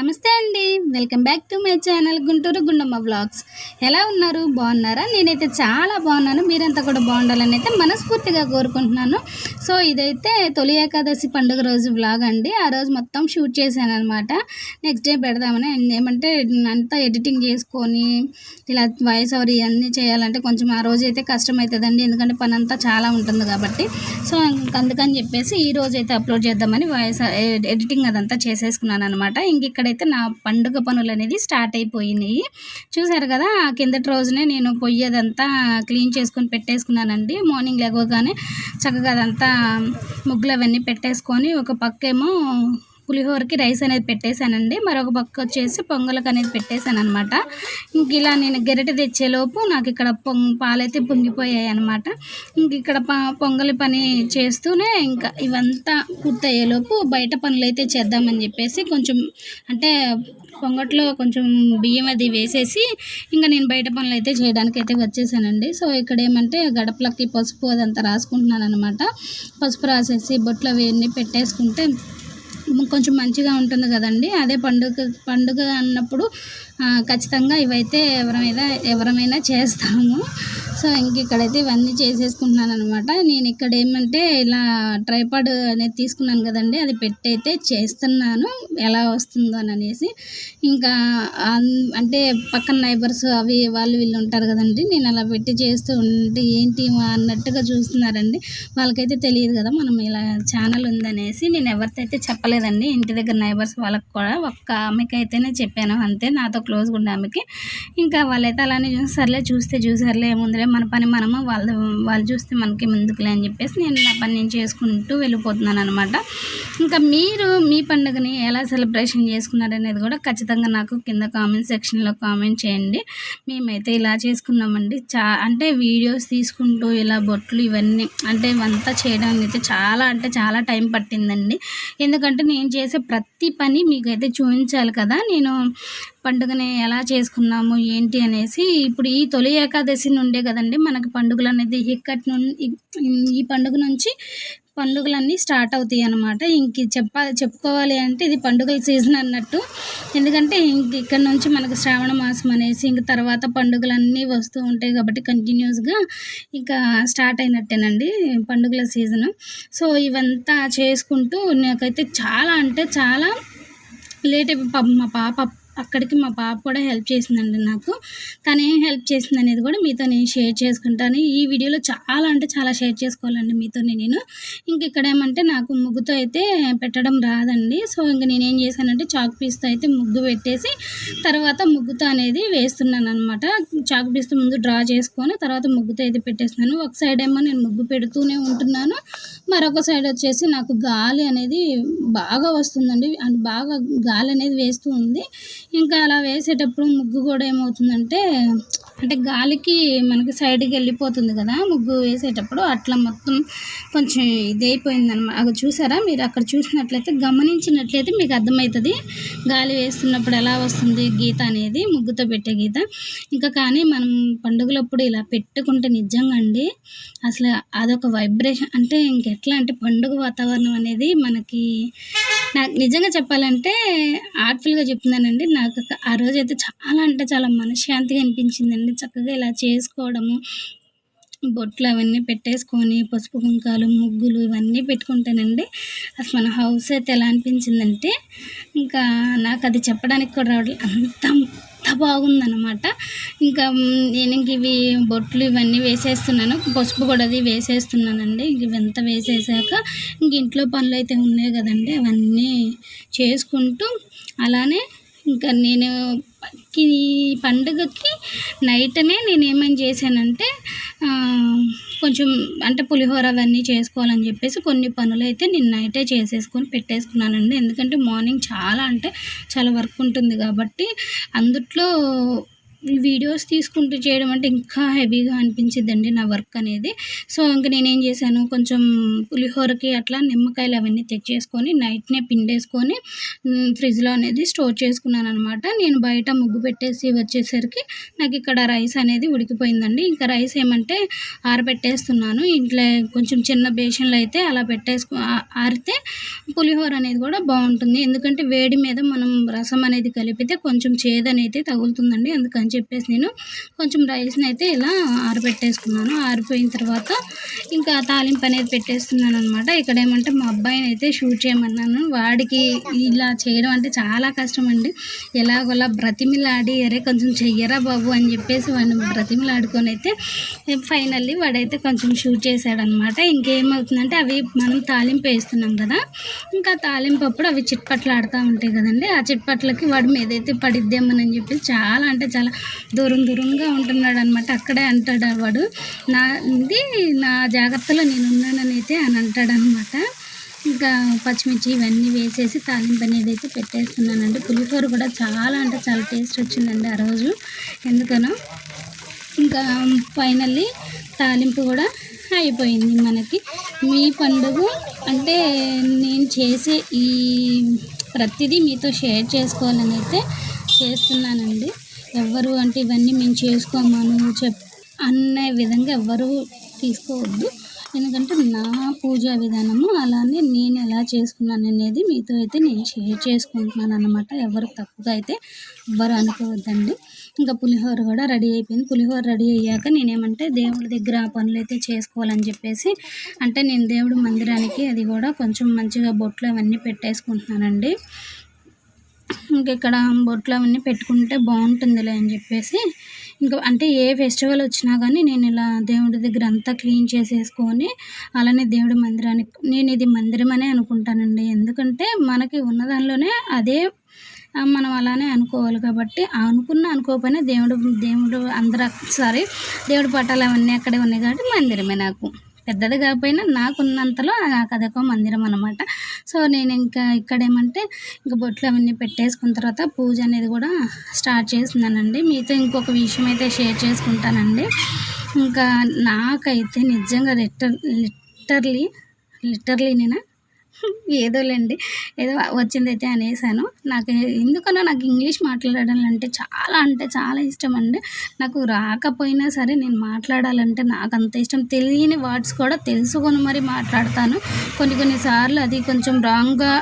నమస్తే అండి. Welcome back to my channel Guntur Gundamma vlogs. ఎలా ఉన్నారు? బాగున్నారా? నేనైతే చాలా బాగున్నాను. మీరంతా కూడా బాగుండాలని అయితే మనస్ఫూర్తిగా కోరుకుంటున్నాను. సో ఇదైతే తొలి ఏకాదశి పండుగ రోజు వ్లాగ్ అండి. ఆ రోజు మొత్తం షూట్ చేశాను అనమాట నెక్స్ట్ డే పెడదామని ఏమంటే అంతా ఎడిటింగ్ చేసుకొని ఇలా వాయిస్ ఓవర్ ఇవన్నీ చేయాలంటే కొంచెం ఆ రోజు అయితే కష్టం అవుతుందండి ఎందుకంటే పని అంతా చాలా ఉంటుంది కాబట్టి. సో అందుకని చెప్పేసి ఈ రోజు అయితే అప్లోడ్ చేద్దామని వాయిస్ ఎడిటింగ్ అదంతా చేసేసుకున్నాను అనమాట ఇంక ఇక్కడైతే నా పండుగ పనులు అనేది స్టార్ట్ అయిపోయినాయి. చూసారు కదా కిందటి రోజునే నేను పొయ్యి అదంతా క్లీన్ చేసుకొని పెట్టేసుకున్నానండి. మార్నింగ్ లేవగానే చక్కగా అదంతా ముగ్గులు అవన్నీ పెట్టేసుకొని ఒక పక్కేమో పులిహోరకి రైస్ అనేది పెట్టేశానండి. మరొక పక్క వచ్చేసి పొంగలకు అనేది పెట్టేశాను అనమాట ఇంక ఇలా నేను గెరటి తెచ్చేలోపు నాకు ఇక్కడ పొంగ పాలైతే పొంగిపోయాయి అనమాట ఇంక ఇక్కడ పొంగలి పని చేస్తూనే ఇంకా ఇవంతా పూర్తయ్యేలోపు బయట పనులు అయితే చేద్దామని చెప్పేసి కొంచెం అంటే పొంగట్లో కొంచెం బియ్యం అది వేసేసి ఇంకా నేను బయట పనులు అయితే చేయడానికి అయితే వచ్చేసానండి. సో ఇక్కడ ఏమంటే గడపలకి పసుపు అదంతా రాసుకుంటున్నాను అనమాట పసుపు రాసేసి బొట్లు అవన్నీ పెట్టేసుకుంటే కొంచెం మంచిగా ఉంటుంది కదండి. అదే పండుగ పండుగ అన్నప్పుడు ఖచ్చితంగా ఇవైతే ఎవరైనా ఎవరమైనా చేస్తాము. సో ఇంక ఇక్కడైతే ఇవన్నీ చేసేసుకుంటున్నాను అనమాట నేను ఇక్కడ ఏమంటే ఇలా ట్రైపాడ్ అనేది తీసుకున్నాను కదండి అది పెట్టి అయితే చేస్తున్నాను. ఎలా వస్తుందో అని అనేసి. ఇంకా అన్- అంటే పక్కన నైబర్స్ అవి వాళ్ళు వీళ్ళు ఉంటారు కదండి నేను అలా పెట్టి చేస్తూ ఉంటే ఏంటి అన్నట్టుగా చూస్తున్నారండి. వాళ్ళకైతే తెలియదు కదా మనం ఇలా ఛానల్ ఉందనేసి. నేను ఎవరితో అయితే చెప్పలేదండి ఇంటి దగ్గర నైబర్స్ వాళ్ళకి కూడా ఒక్క ఆమెకైతేనే చెప్పాను అంతే. నాతో క్లోజ్గా ఉండే ఆమెకి. ఇంకా వాళ్ళైతే అలానే చూసి సర్లే చూస్తే చూసారులే ఏముందిలే మన పని మనము వాళ్ళు వాళ్ళు చూస్తే మనకి ముందుకులే అని చెప్పేసి నేను నా పని నేను చేసుకుంటూ వెళ్ళిపోతున్నాను అనమాట ఇంకా మీరు మీ పండుగని ఎలా సెలబ్రేషన్ చేసుకున్నారనేది కూడా ఖచ్చితంగా నాకు కింద కామెంట్ సెక్షన్లో కామెంట్ చేయండి. మేమైతే ఇలా చేసుకున్నామండి. చా అంటే వీడియోస్ తీసుకుంటూ ఇలా బొట్లు ఇవన్నీ అంటే ఇవంతా చేయడానికి అయితే చాలా అంటే చాలా టైం పట్టిందండి. ఎందుకంటే నేను చేసే ప్రతి పని మీకైతే చూపించాలి కదా. నేను పండుగని ఎలా చేసుకున్నాము ఏంటి అనేసి ఇప్పుడు ఈ తొలి ఏకాదశి నుండే కదండి మనకి పండుగలు అనేది ఇక్కడి నుండి ఈ పండుగ నుంచి పండుగలన్నీ స్టార్ట్ అవుతాయి అన్నమాట. ఇంక చెప్ప చెప్పుకోవాలి అంటే ఇది పండుగల సీజన్ అన్నట్టు. ఎందుకంటే ఇంక ఇక్కడ నుంచి మనకు శ్రావణ మాసం అనేసి ఇంక తర్వాత పండుగలన్నీ వస్తూ ఉంటాయి కాబట్టి కంటిన్యూస్గా ఇంకా స్టార్ట్ అయినట్టేనండి పండుగల సీజను. సో ఇవంతా చేసుకుంటూ నాకైతే చాలా అంటే చాలా లేట్ అయిపోయి మా పాప అక్కడికి మా పాప కూడా హెల్ప్ చేసిందండి నాకు. తను ఏం హెల్ప్ చేసింది అనేది కూడా మీతో నేను షేర్ చేసుకుంటాను. ఈ వీడియోలో చాలా అంటే చాలా షేర్ చేసుకోవాలండి మీతో నేను. ఇంక ఇక్కడ ఏమంటే నాకు ముగ్గుతో అయితే పెట్టడం రాదండి. సో ఇంక నేనేం చేశానంటే చాక్ పీస్తో అయితే ముగ్గు పెట్టేసి తర్వాత ముగ్గుతో అనేది వేస్తున్నాను అనమాట చాక్ పీస్తో ముందు డ్రా చేసుకొని తర్వాత ముగ్గుతో అయితే పెట్టేస్తున్నాను. ఒక సైడ్ ఏమో నేను ముగ్గు పెడుతూనే ఉంటున్నాను. మరొక సైడ్ వచ్చేసి నాకు గాలి అనేది బాగా వస్తుందండి. అండ్ బాగా గాలి అనేది వేస్తూ ఉంది. ఇంకా అలా వేసేటప్పుడు ముగ్గు కూడా ఏమవుతుందంటే అంటే గాలికి మనకి సైడ్కి వెళ్ళిపోతుంది కదా ముగ్గు వేసేటప్పుడు అట్లా మొత్తం కొంచెం ఇది అయిపోయింది అనమాట అక్కడ చూసారా? మీరు అక్కడ చూసినట్లయితే గమనించినట్లయితే మీకు అర్థమవుతుంది. గాలి వేస్తున్నప్పుడు ఎలా వస్తుంది గీత అనేది ముగ్గుతో పెట్టే గీత. ఇంకా కానీ మనం పండుగలప్పుడు ఇలా పెట్టుకుంటే నిజంగా అండి అసలు అదొక వైబ్రేషన్ అంటే ఎట్లా అంటే పండుగ వాతావరణం అనేది మనకి నాకు నిజంగా చెప్పాలంటే ఆర్ట్ఫుల్గా చెప్తున్నానండి. నాకు ఆ రోజు అయితే చాలా అంటే చాలా మనశ్శాంతిగా అనిపించిందండి. చక్కగా ఇలా చేసుకోవడము బొట్లు అవన్నీ పెట్టేసుకొని పసుపు కుంకాలు ముగ్గులు ఇవన్నీ పెట్టుకుంటానండి. అసలు మన హౌస్ అయితే ఎలా అనిపించిందంటే ఇంకా నాకు అది చెప్పడానికి కూడా రావట్లేదు అంత అంత బాగుందనమాట ఇంకా నేను ఇంక ఇవి బొట్లు ఇవన్నీ వేసేస్తున్నాను. పసుపు కూడా అది వేసేస్తున్నానండి. ఇంక ఇవంతా వేసేసాక ఇంక ఇంట్లో పనులు అయితే ఉన్నాయి కదండి. అవన్నీ చేసుకుంటూ అలానే ఇంకా నేను ఈ పండుగకి నైట్నే నేను ఏమని చేశానంటే కొంచెం అంటే పులిహోర అవన్నీ చేసుకోవాలని చెప్పేసి కొన్ని పనులు అయితే నేను నైటే చేసేసుకొని పెట్టేసుకున్నానండి. ఎందుకంటే మార్నింగ్ చాలా అంటే చాలా వర్క్ ఉంటుంది కాబట్టి అందుట్లో వీడియోస్ తీసుకుంటూ చేయడం అంటే ఇంకా హెవీగా అనిపించిద్దండి నా వర్క్ అనేది. సో ఇంక నేనేం చేశాను కొంచెం పులిహోరకి అట్లా నిమ్మకాయలు అవన్నీ తెచ్చేసుకొని నైట్నే పిండేసుకొని ఫ్రిడ్జ్లో అనేది స్టోర్ చేసుకున్నాను అనమాట నేను బయట ముగ్గు పెట్టేసి వచ్చేసరికి నాకు ఇక్కడ రైస్ అనేది ఉడికిపోయిందండి. ఇంకా రైస్ ఏమంటే ఆరబెట్టేస్తున్నాను. ఇంట్లో కొంచెం చిన్న బేషన్లో అయితే అలా పెట్టేసుకు ఆరితే పులిహోర అనేది కూడా బాగుంటుంది. ఎందుకంటే వేడి మీద మనం రసం అనేది కలిపితే కొంచెం చేదనైతే తగులుతుందండి. అందుకని చెప్పేసి నేను కొంచెం రైస్ని అయితే ఇలా ఆరబెట్టేసుకున్నాను. ఆరిపోయిన తర్వాత ఇంకా తాలింపు అనేది పెట్టేస్తున్నాను అనమాట ఇక్కడ ఏమంటే మా అబ్బాయిని అయితే షూట్ చేయమన్నాను. వాడికి ఇలా చేయడం అంటే చాలా కష్టం అండి. ఎలాగోలా బ్రతిమిలాడి అరే కొంచెం చెయ్యరా బాబు అని చెప్పేసి వాడిని బ్రతిమిలాడుకొని అయితే ఫైనల్లీ వాడైతే కొంచెం షూట్ చేశాడనమాట ఇంకేమవుతుందంటే అవి మనం తాలింపు వేస్తున్నాం కదా. ఇంకా తాలింపు అప్పుడు అవి చిట్పట్లు ఆడుతూ ఉంటాయి కదండి. ఆ చిట్పట్లకి వాడి మీద అయితే పడిద్దామని చెప్పి చాలా అంటే చాలా దూరం దూరంగా ఉంటున్నాడు అనమాట అక్కడే అంటాడు వాడు. నా ఇది నా జాగ్రత్తలో నేను ఉన్నానని అయితే అని అంటాడు అనమాట ఇంకా పచ్చిమిర్చి ఇవన్నీ వేసేసి తాలింపు అనేది అయితే పెట్టేస్తున్నానండి. పులిహోర కూడా చాలా అంటే చాలా టేస్ట్ వచ్చిందండి ఆ రోజు. ఎందుకనో ఇంకా ఫైనల్లీ తాలింపు కూడా అయిపోయింది మనకి. మీ పండుగ అంటే నేను చేసే ఈ ప్రతిదీ మీతో షేర్ చేసుకోవాలని అయితే చేస్తున్నానండి. ఎవ్వరు అంటే ఇవన్నీ మేము చేసుకోమను చెప్ అనే విధంగా ఎవ్వరు తీసుకోవద్దు. ఎందుకంటే నా పూజా విధానము అలానే నేను ఎలా చేసుకున్నాను అనేది మీతో అయితే నేను షేర్ చేసుకుంటున్నాను అనమాట ఎవరు తప్పుగా అయితే ఎవ్వరు అనుకోవద్దండి. ఇంకా పులిహోర కూడా రెడీ అయిపోయింది. పులిహోర రెడీ అయ్యాక నేనేమంటే దేవుడి దగ్గర పనులు అయితే చేసుకోవాలని చెప్పేసి అంటే నేను దేవుడి మందిరానికి అది కూడా కొంచెం మంచిగా బొట్లు అవన్నీ పెట్టేసుకుంటున్నానండి. ఇంక ఇక్కడ బొట్లు అవన్నీ పెట్టుకుంటే బాగుంటుందిలే అని చెప్పేసి ఇంకా అంటే ఏ ఫెస్టివల్ వచ్చినా కానీ నేను ఇలా దేవుడి దగ్గర అంతా క్లీన్ చేసేసుకొని అలానే దేవుడి మందిరానికి నేను ఇది మందిరం అనే అనుకుంటానండి. ఎందుకంటే మనకి ఉన్న దానిలోనే అదే మనం అలానే అనుకోవాలి కాబట్టి అనుకున్న అనుకోకపోయినా దేవుడు దేవుడు అందరూ సారీ దేవుడి పట్టాలు అవన్నీ అక్కడే ఉన్నాయి కాబట్టి మందిరమే నాకు. పెద్దది కాకపోయినా నాకున్నంతలో నాకు అదొక మందిరం అనమాట సో నేను ఇంకా ఇక్కడ ఏమంటే ఇంకా బొట్లు అవన్నీ పెట్టేసుకున్న తర్వాత పూజ అనేది కూడా స్టార్ట్ చేస్తున్నానండి. మీతో ఇంకొక విషయం అయితే షేర్ చేసుకుంటానండి. ఇంకా నాకైతే నిజంగా లిటర్ లిటర్లీ లిటర్లీ నేను ఏదోలేండి. ఏదో వచ్చిందైతే అనేసాను. నాకు ఎందుకన్నా నాకు ఇంగ్లీష్ మాట్లాడడం అంటే చాలా అంటే చాలా ఇష్టం అండి నాకు రాకపోయినా సరే నేను మాట్లాడాలంటే నాకు అంత ఇష్టం. తెలియని వర్డ్స్ కూడా తెలుసుకొని మరి మాట్లాడతాను. కొన్ని కొన్నిసార్లు అది కొంచెం రాంగ్గా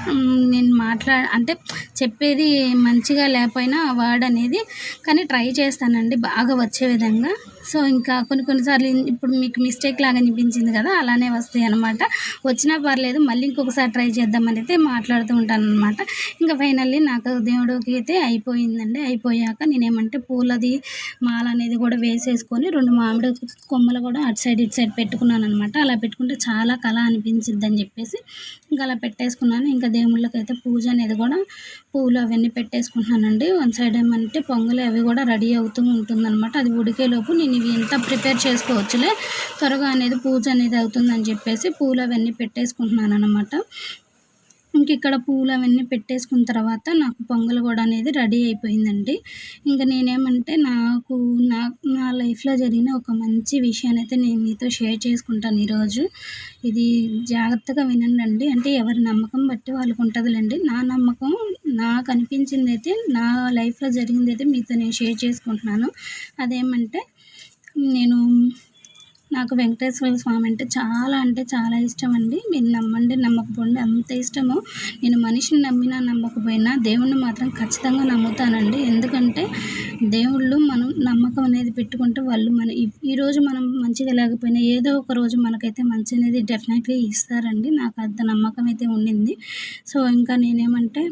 నేను మాట్లా అంటే చెప్పేది మంచిగా లేకపోయినా వర్డ్ అనేది కానీ ట్రై చేస్తానండి. బాగా వచ్చే విధంగా. సో ఇంకా కొన్ని కొన్నిసార్లు ఇప్పుడు మీకు మిస్టేక్ లాగా అనిపించింది కదా అలానే వస్తాయి అనమాట వచ్చినా పర్లేదు మళ్ళీ ఇంకొకసారి ట్రై చేద్దామని అయితే మాట్లాడుతూ ఉంటాను అనమాట ఇంకా ఫైనల్లీ నాకు దేవుడికి అయితే అయిపోయిందండి. అయిపోయాక నేనేమంటే పూలది మాల అనేది కూడా వేసేసుకొని రెండు మామిడి కొమ్మలు కూడా అటు సైడ్ ఇటు సైడ్ పెట్టుకున్నాను అనమాట అలా పెట్టుకుంటే చాలా కళ అనిపించింది అని చెప్పేసి ఇంకా అలా పెట్టేసుకున్నాను. ఇంకా దేవుళ్ళకి అయితే పూజ అనేది కూడా పూలు అవన్నీ పెట్టేసుకుంటున్నానండి. వన్ సైడ్ ఏమంటే పొంగలి అవి కూడా రెడీ అవుతూ ఉంటుందన్నమాట. అది ఉడికేలోపు నేను ఇవి ఎంత ప్రిపేర్ చేసుకోవచ్చులే. త్వరగా అనేది పూజ అనేది అవుతుందని చెప్పేసి పూలు అవన్నీ పెట్టేసుకుంటున్నాను అనమాట ఇంక ఇక్కడ పూలు అవన్నీ పెట్టేసుకున్న తర్వాత నాకు పొంగల్ కూడా అనేది రెడీ అయిపోయిందండి. ఇంకా నేనేమంటే నాకు నా నా లైఫ్లో జరిగిన ఒక మంచి విషయాన్ని అయితే నేను మీతో షేర్ చేసుకుంటాను ఈరోజు. ఇది జాగ్రత్తగా వినండి అంటే ఎవరి నమ్మకం బట్టి వాళ్ళకు ఉంటుందిలేండి. నా నమ్మకం నాకు అనిపించింది అయితే నా లైఫ్లో జరిగింది అయితే మీతో నేను షేర్ చేసుకుంటున్నాను. అదేమంటే నేను నాకు వెంకటేశ్వర స్వామి అంటే చాలా అంటే చాలా ఇష్టం అండి మీరు నమ్మండి నమ్మకపోండి అంత ఇష్టము. నేను మనిషిని నమ్మినా నమ్మకపోయినా దేవుణ్ణి మాత్రం ఖచ్చితంగా నమ్ముతానండి. ఎందుకంటే దేవుళ్ళు మనం నమ్మకం అనేది పెట్టుకుంటే వాళ్ళు మన ఈరోజు మనం మంచిగా లేకపోయినా ఏదో ఒక రోజు మనకైతే మంచి అనేది డెఫినెట్లీ ఇస్తారండి. నాకు అంత నమ్మకం అయితే ఉండింది. సో ఇంకా నేనేమంటే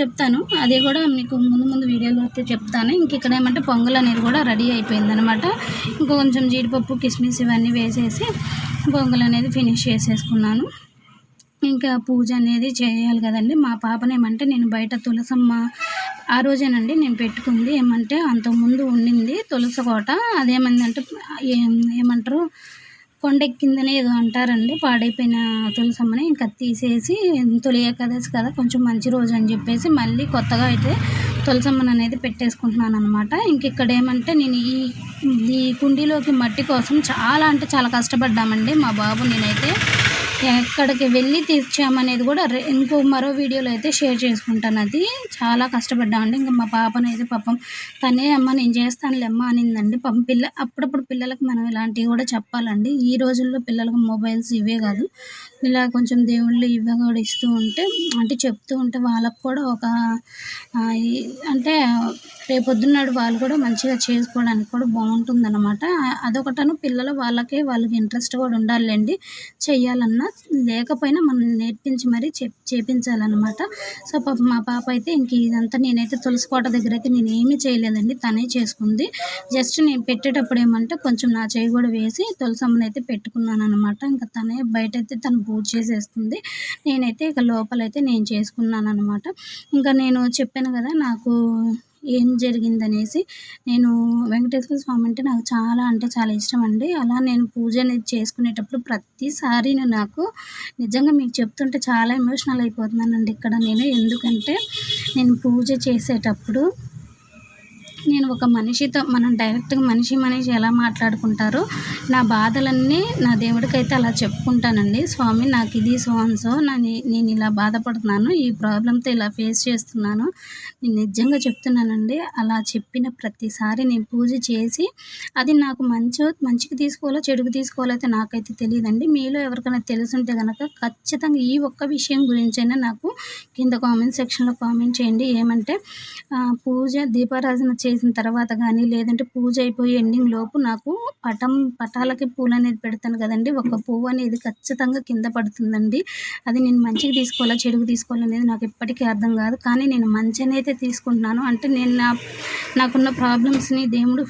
చెప్తాను. అది కూడా మీకు ముందు ముందు వీడియోలో అయితే చెప్తాను. ఇంక ఇక్కడ ఏమంటే పొంగల్ అనేది కూడా రెడీ అయిపోయింది అనమాట ఇంకా కొంచెం జీడిపప్పు కిస్మిస్ ఇవన్నీ వేసేసి పొంగల్ అనేది ఫినిష్ చేసేసుకున్నాను. ఇంకా పూజ అనేది చేయాలి కదండి. మా పాపనేమంటే నేను బయట తులసమ్మ ఆ రోజేనండి నేను పెట్టుకుంది. ఏమంటే అంతకుముందు ఉండింది తులసి కోట. అదేమందంటే ఏమంటారు? కొండెక్కిందని ఏదో అంటారండి. పాడైపోయిన తులసమ్మని ఇంకా తీసేసి తొలి ఏకాదశి కదా కొంచెం మంచి రోజు అని చెప్పేసి మళ్ళీ కొత్తగా అయితే తులసమ్మని అనేది పెట్టేసుకుంటున్నాను అనమాట ఇంక ఇక్కడ ఏమంటే నేను ఈ ఈ కుండీలోకి మట్టి కోసం చాలా అంటే చాలా కష్టపడ్డామండి మా బాబు. నేనైతే ఎక్కడికి వెళ్ళి తీర్చామనేది కూడా ఇంకో మరో వీడియోలో అయితే షేర్ చేసుకుంటాను. అది చాలా కష్టపడ్డామండి ఇంకా మా పాపను అయితే పాపం తనే అమ్మ నేను చేస్తానులే అమ్మ అనిందండి. పాపం పిల్ల అప్పుడప్పుడు పిల్లలకు మనం ఇలాంటివి కూడా చెప్పాలండి. ఈ రోజుల్లో పిల్లలకు మొబైల్స్ ఇవే కాదు. ఇలా కొంచెం దేవుళ్ళు ఇవి కూడా ఇస్తూ ఉంటే అంటే చెప్తూ ఉంటే వాళ్ళకు కూడా ఒక అంటే రేపొద్దున్నాడు వాళ్ళు కూడా మంచిగా చేసుకోవడానికి కూడా బాగుంటుంది అనమాట అదొకటను పిల్లలు వాళ్ళకే వాళ్ళకి ఇంట్రెస్ట్ కూడా ఉండాలండి. చేయాలన్నా లేకపోయినా మనం నేర్పించి మరీ చెప్ చేపించాలన్నమాట. సో పాప మా పాప అయితే ఇంక ఇదంతా నేనైతే తులసి కోట దగ్గర అయితే నేను ఏమీ చేయలేదండి. తనే చేసుకుంది. జస్ట్ నేను పెట్టేటప్పుడు ఏమంటే కొంచెం నా చేయి కూడా వేసి తులసమ్మని అయితే పెట్టుకున్నాను అనమాట ఇంకా తనే బయట అయితే తను పూజ చేసేస్తుంది. నేనైతే ఇక లోపలైతే నేను చేసుకున్నాను అనమాట ఇంకా నేను చెప్పాను కదా నాకు ఏం జరిగిందనేసి నేను వెంకటేశ్వర స్వామి అంటే నాకు చాలా అంటే చాలా ఇష్టం అండి. అలా నేను పూజ అనేది చేసుకునేటప్పుడు ప్రతిసారి నాకు నిజంగా మీకు చెప్తుంటే చాలా ఎమోషనల్ అయిపోతున్నానండి. ఇక్కడ నేను ఎందుకంటే నేను పూజ చేసేటప్పుడు నేను ఒక మనిషితో మనం డైరెక్ట్గా మనిషి మనిషి ఎలా మాట్లాడుకుంటారో నా బాధలన్నీ నా దేవుడికైతే అలా చెప్పుకుంటానండి. స్వామి నాకు ఇది సో సో నా నేను ఇలా బాధపడుతున్నాను ఈ ప్రాబ్లంతో ఇలా ఫేస్ చేస్తున్నాను నేను నిజంగా చెప్తున్నానండి. అలా చెప్పిన ప్రతిసారి నేను పూజ చేసి అది నాకు మంచి మంచికి తీసుకోవాలో చెడుకు తీసుకోవాలో అయితే నాకైతే తెలియదండి. మీలో ఎవరికైనా తెలుసుంటే కనుక ఖచ్చితంగా ఈ ఒక్క విషయం గురించైనా నాకు కింద కామెంట్ సెక్షన్లో కామెంట్ చేయండి. ఏమంటే పూజ దీపారాధన చేసిన తర్వాత కానీ లేదంటే పూజ అయిపోయి ఎండింగ్ లోపు నాకు పటం పటాలకి పూలు అనేది పెడతాను కదండి. ఒక పువ్వు అనేది ఖచ్చితంగా కింద పడుతుందండి. అది నేను మంచిగా తీసుకోవాలా చెడుకు తీసుకోవాలా అనేది నాకు ఎప్పటికీ అర్థం కాదు. కానీ నేను మంచిని అయితే తీసుకుంటున్నాను. అంటే నేను నా నాకున్న ప్రాబ్లమ్స్ని దేవుడు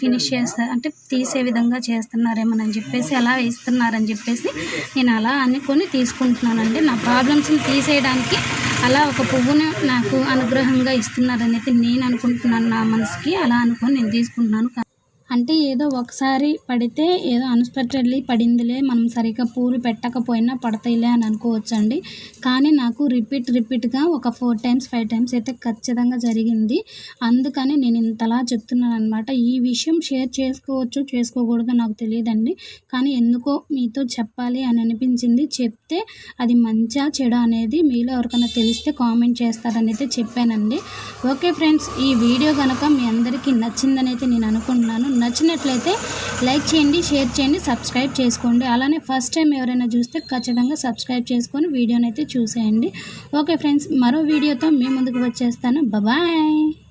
ఫినిష్ చేస్తా అంటే తీసే విధంగా చేస్తున్నారేమోనని చెప్పేసి అలా వేస్తున్నారని చెప్పేసి నేను అలా అనుకొని తీసుకుంటున్నానండి నా ప్రాబ్లమ్స్ని తీసేయడానికి అలా ఒక పువ్వును నాకు అనుగ్రహంగా ఇస్తున్నారని నేను అనుకుంటున్నాను. నా మనసుకి అలా అనుకొని నేను తీసుకుంటున్నాను. అంటే ఏదో ఒకసారి పడితే ఏదో అన్ఎక్స్పెక్టెడ్లీ పడిందిలే మనం సరిగ్గా పూలు పెట్టకపోయినా పడతాయిలే అని అనుకోవచ్చండి. కానీ నాకు రిపీట్ రిపీట్గా ఒక ఫోర్ టైమ్స్ ఫైవ్ టైమ్స్ అయితే ఖచ్చితంగా జరిగింది. అందుకని నేను ఇంతలా చెప్తున్నాను అనమాట ఈ విషయం షేర్ చేసుకోవచ్చు చేసుకోకూడదు నాకు తెలియదండి. కానీ ఎందుకో మీతో చెప్పాలి అని అనిపించింది. చెప్తే అది మంచా చెడు అనేది మీలో ఎవరికైనా తెలిస్తే కామెంట్ చేస్తారని అయితే చెప్పానండి. ఓకే ఫ్రెండ్స్ ఈ వీడియో కనుక మీ అందరికీ నచ్చిందని అయితే నేను అనుకుంటున్నాను. నచ్చినట్లయితే లైక్ చేయండి షేర్ చేయండి సబ్స్క్రైబ్ చేసుకోండి. అలానే ఫస్ట్ టైం ఎవరైనా చూస్తే ఖచ్చితంగా సబ్స్క్రైబ్ చేసుకొని వీడియోనైతే అయితే చూసేయండి. ఓకే ఫ్రెండ్స్ మరో వీడియోతో మీ ముందుకు వచ్చేస్తాను. బాయ్